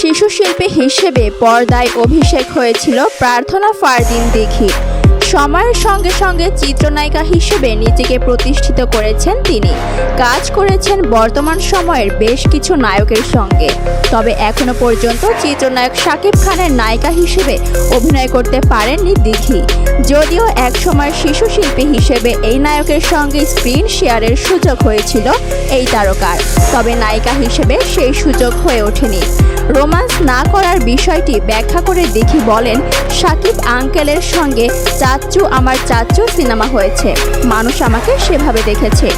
শিশু শিল্পী হিসেবে পর্দায় অভিষেক হয়েছিল প্রার্থনা ফারদিন দিঘি। সময়ের সঙ্গে সঙ্গে চিত্রনায়িকা হিসেবে নিজেকে প্রতিষ্ঠিত করেছেন তিনি। কাজ করেছেন বর্তমান সময়ের বেশ কিছু নায়কের সঙ্গে। তবে এখনও পর্যন্ত চিত্রনায়ক শাকিব খানের নায়িকা হিসেবে অভিনয় করতে পারেননি দিঘি। যদিও একসময় শিশু শিল্পী হিসেবে এই নায়কের সঙ্গে স্ক্রিন শেয়ারের সুযোগ হয়েছিল এই তারকার। তবে নায়িকা হিসেবে সেই সুযোগ হয়ে ওঠেনি। রোমান্স না করার বিষয়টি ব্যাখ্যা করে দেখি বলেন সাকিব আঙ্কেলের সঙ্গে চাচ্চু আমার চাচ্চু সিনেমা হয়েছে। মানুষ আমাকে সেভাবে দেখেছে।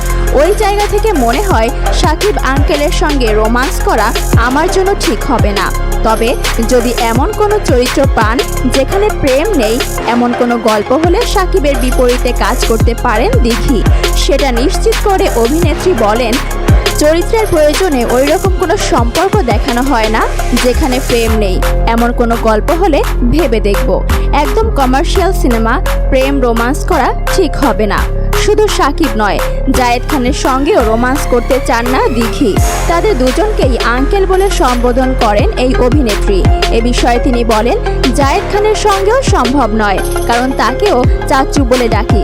ওই জায়গা থেকে মনে হয় সাকিব আঙ্কেলের সঙ্গে রোমান্স করা আমার জন্য ঠিক হবে না। তবে যদি এমন কোনো চরিত্র পান যেখানে প্রেম নেই, এমন কোনো গল্প হলে সাকিবের বিপরীতে কাজ করতে পারেন দিঘি সেটা নিশ্চিত করে অভিনেত্রী বলেন, চরিত্রের প্রয়োজনে ওই রকম কোনো সম্পর্ক দেখানো হয় না যেখানে প্রেম নেই। এমন কোনো গল্প হলে ভেবে দেখব। একদম কমার্শিয়াল সিনেমা প্রেম রোমান্স করা ঠিক হবে না। শুধু সাকিব নয়, জায়েদ খানের সঙ্গেও রোমান্স করতে চান না দিঘি। তাদের দুজনকেই আঙ্কেল বলে সম্বোধন করেন এই অভিনেত্রী। এ বিষয়ে তিনি বলেন, জায়েদ খানের সঙ্গেও সম্ভব নয়, কারণ তাকেও চাচু বলে ডাকি।